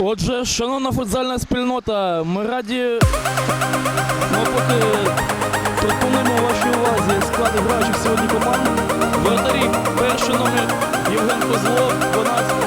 Отже, шановна футзальна спільнота, ми раді ми поки пропонуємо вашій увазі склади граючих сьогодні команд. Воротарі перший номер Євген Козлов, 12.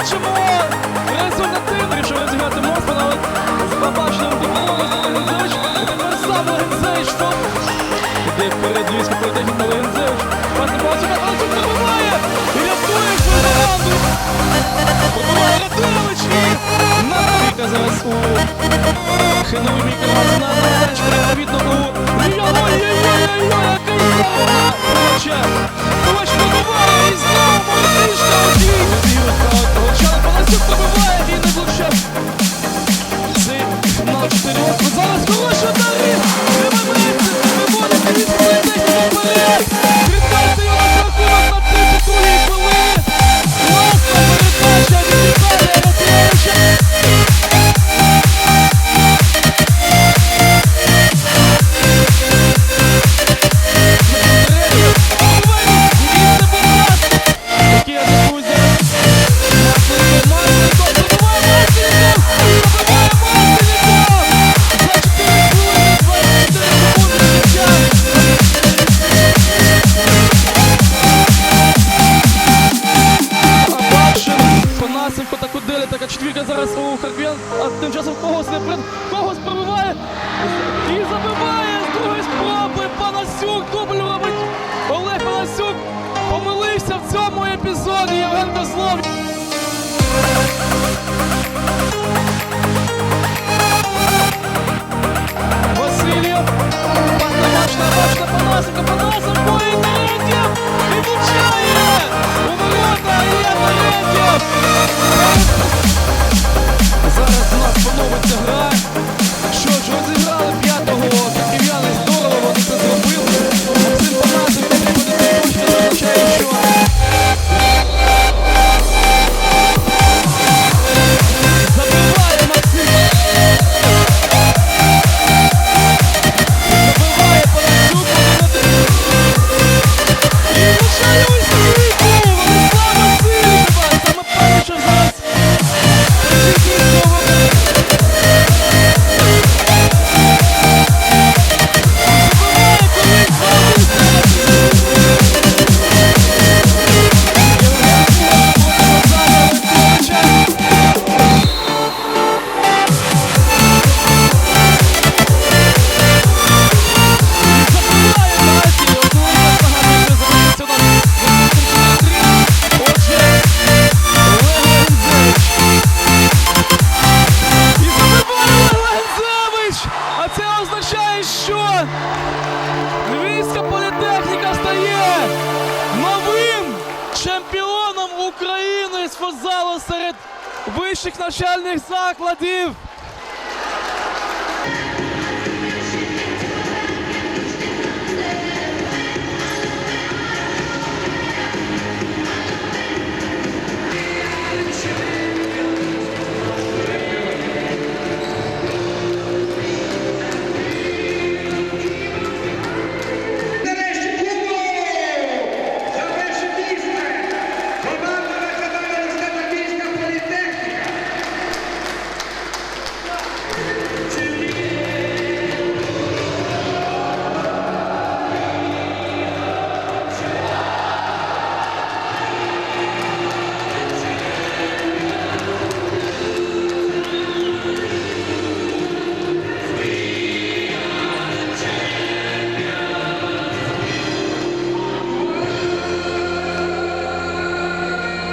бачимо результативно рішив розіграти Мосман, але з бабачним дипломом Гензевич, тепер сам Гензевич Іде вперед Львівський політехнік на Гензевич. Пасне Мосман, але тут забиває! І рятує свою команду! Володимир Радилович! Напіка зараз у Хенові Мікелас на передачку, відповідно у Йо-йо-йо-йо-йо! Тим часом когось не пред... когось пробиває і забиває з другої спроби. Панасюк дубль робить. Олег Панасюк помилився в цьому епізоді. Євген Безлов. Львівська політехніка стає новим чемпіоном України з футзалу серед вищих навчальних закладів.